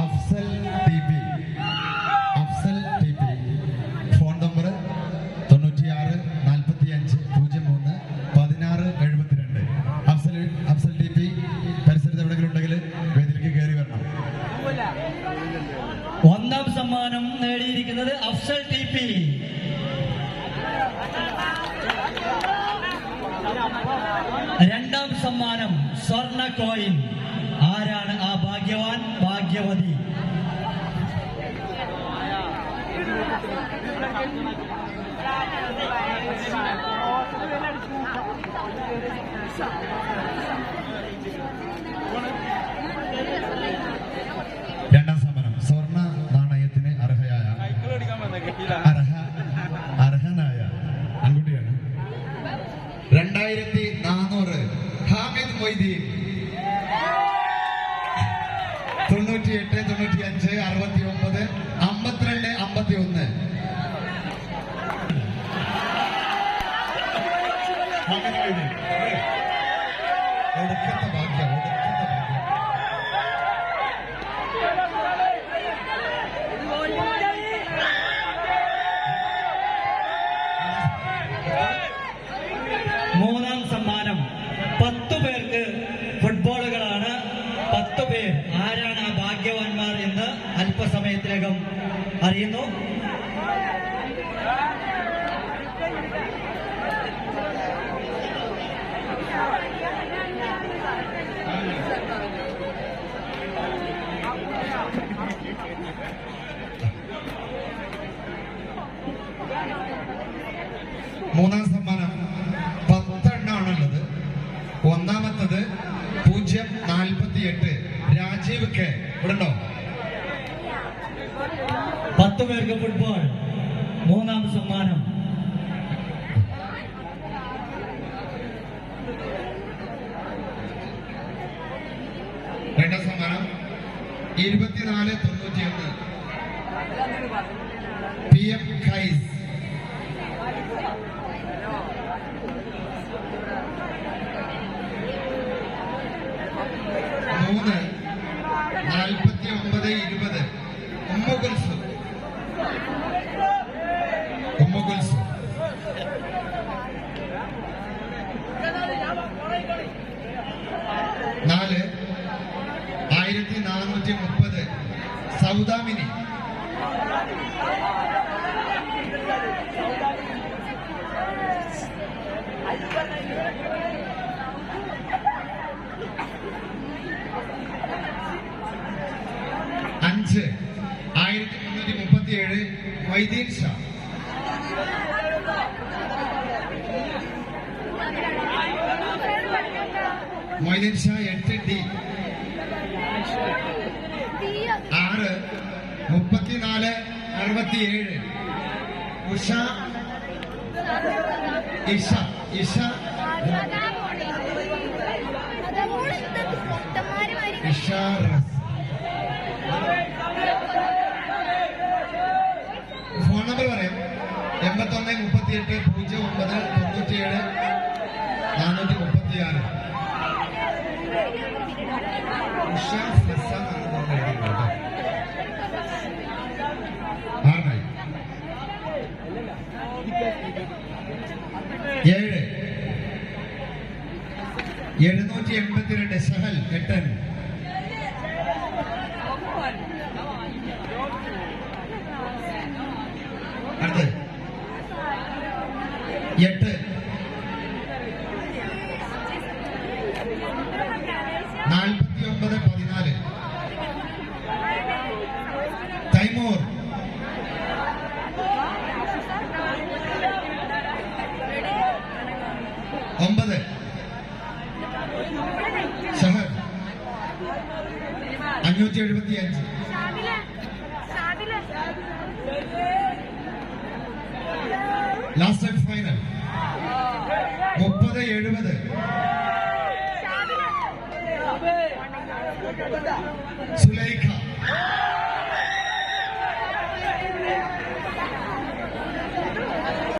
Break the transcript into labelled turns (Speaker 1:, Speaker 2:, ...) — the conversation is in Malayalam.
Speaker 1: Afzal T Afzal T phone number തൊണ്ണൂറ്റിയാറ് നാൽപ്പത്തി അഞ്ച് പൂജ്യം മൂന്ന് പതിനാറ് എഴുപത്തിരണ്ട്. അഫ്സൽ അഫ്സൽ ടി പി പരിസരത്ത് എവിടെയെങ്കിലും വരണം.
Speaker 2: ഒന്നാം സമ്മാനം നേടിയിരിക്കുന്നത് അഫ്സൽ ടി പി രണ്ടാം സമ്മാനം സ്വർണ കോയിൻ. ആരാണ് ആ ഭാഗ്യവാൻ? ഭാഗ്യവതി.
Speaker 1: രണ്ടാം സമരം. സ്വർണ നാണയത്തിന് അർഹയായ അർഹ അർഹനായ ആൺകുട്ടിയാണ്. രണ്ടായിരത്തി നാനൂറ് ഹാമിദ് മൊയ്തീൻ. അഞ്ച് അറുപത്തി ഒമ്പത് അമ്പത്തിരണ്ട് അമ്പത്തി ഒന്ന് ഹാമിദ്
Speaker 2: എന്ന് അല്പസമയത്തിനകം അറിയുന്നു.
Speaker 1: മൂന്നാം സമ്മാനം പത്തെണ്ണാണുള്ളത്. ഒന്നാമത്തത് പൂജ്യം നാൽപ്പത്തി എട്ട് രാജീവ് കെ. ഇവിടെ ഉണ്ടോ
Speaker 2: പത്തു ഫുട്ബോൾ മൂന്നാം സമ്മാനം.
Speaker 1: രണ്ടാം സമ്മാനം. ഇരുപത്തിനാല് തൊണ്ണൂറ്റിയൊന്ന്. പി എം ഖൈസ് മൂന്ന് നാൽപ്പത്തി ഒമ്പത് ഇരുപത് ഉമ്മകുൽസു ഉമ്മകുൽസു നാല്. ആയിരത്തി നാനൂറ്റി മുപ്പത്. സൗദാമിനി. അഞ്ച്. ആയിരത്തി മുന്നൂറ്റി ഷാ. മൊയ്തീൻ ഷാ എട്ട് ഡി ആറ് മുപ്പത്തിനാല് അറുപത്തിയേഴ്. ഉഷ ഇഷ ഇഷ. ഇഷ റസ്. ഫോൺ നമ്പർ പറയാം മുപ്പത്തിയെട്ട് പൂജ്യം ഒമ്പത് തൊണ്ണൂറ്റിയേഴ് നാനൂറ്റി മുപ്പത്തിയാറ്. ഏഴ്. എഴുന്നൂറ്റി എൺപത്തിരണ്ട് സഹൽ എട്ടൻ. അടുത്ത് എട്ട്. നാൽപ്പത്തി ഒമ്പത് പതിനാല്. തൈമൂർ. ഒമ്പത്. ഷഹർ. അഞ്ഞൂറ്റി എഴുപത്തി അഞ്ച് ലാസ്റ്റ് ആൻഡ് ഫൈനൽ മുപ്പത് എഴുപത്. സുലൈഖ.